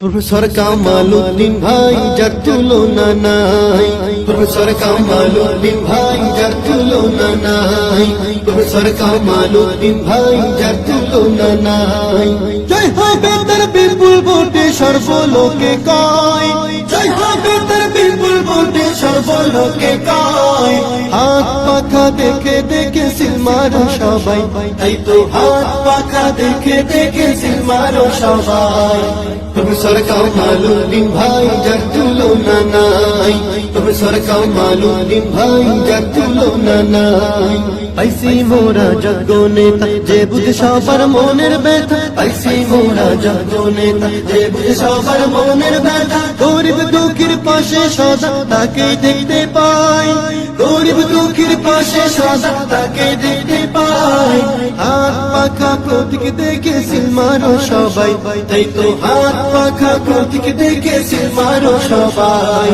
Professor Kamaluddin ভাই যার তুলনা নাই। প্রফেসর কামালুদ্দিন ভাই যার তুলনা নাই। প্রফেসর কামালুদ্দিন ভাই যার তুলনা নাই। জয় হবে তার বিপুল ভোটে সর্বলোকে কয়। জয় হবে তার বিপুল ভোটে সর্বলোকে কয়। হাত পাখা দেখে দেখে সিলমারো সবাই। তাই তো হাত পাখা দেখে দেখে সিলমারো সবাই। প্রফেসর কামালুদ্দিন ভাই, যার তুলনা নাই। প্রফেসর কামালুদ্দিন ভাই, যার তুলনা নাই। আইসি মোরা জগ নেতা, যে বুঝ সবার মনের ব্যথা। আইসি মোরা জগ নেতা, যে বুঝ সবার মনের ব্যথা। গরিব দুঃখীর পাশে সদা, তাকে দেখতে গরিব দুঃখীর পাশে সদা তাকে দেখতে পাই। হাত পাখা প্রতীক দেখে সিলমারো সবাই। তাই তো হাত পাখা প্রতীক দেখে সিলমারো সবাই।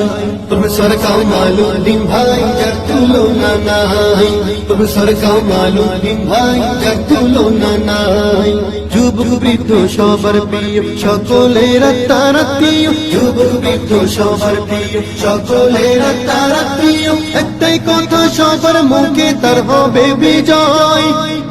প্রফেসর কামালুদ্দিন ভাই, যার তুলনা নাই। প্রফেসর কামালুদ্দিন ভাই, যার তুলনা নাই। যুবক বৃদ্ধ সবার প্রিয়, সকলের তারা প্রিয় যুবক বৃদ্ধ সবার প্রিয়, সকলের তারা প্রিয়। একটাই কথা সবার মুখে, তার হবে বিজয়।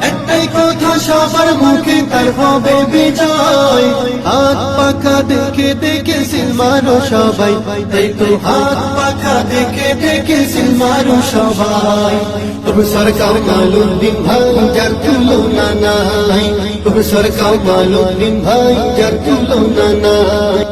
একটাই কথা সবার মুখে, তার হবে বিজয়। হাত পাখা দেখে দেখে সিলমারো সবাই, তাই তো হাত পাখা দেখে দেখে সিলমারো সবাই। প্রফেসর কামালুদ্দিন ভাই, যার তুলনা নাই। প্রফেসর কামালুদ্দিন ভাই, যার তুলনা নাই।